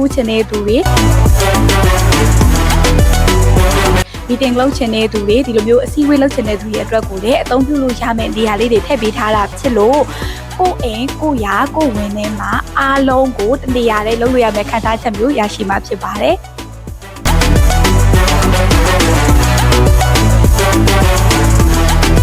ကူးချင်တဲ့သူတွေမီတင်လုပ်ချင်တဲ့သူတွေဒီလိုမျိုးအစည်းအဝေးလုပ်ချင်တဲ့သူတွေအတွက်ကိုလည်းအသုံးပြုလို့ရမယ့်နေရာလေးတွေထည့်ပေးထားတာဖြစ်လို့ကိုယ့်အိမ်ကိုယ့်ရာကိုယ့်ဝင်ထဲမှာအားလုံးကိုတနေရာလေးလုပ်လို့ရမယ့်ခံစားချက်မျိုးရရှိမှာဖြစ်ပါတယ်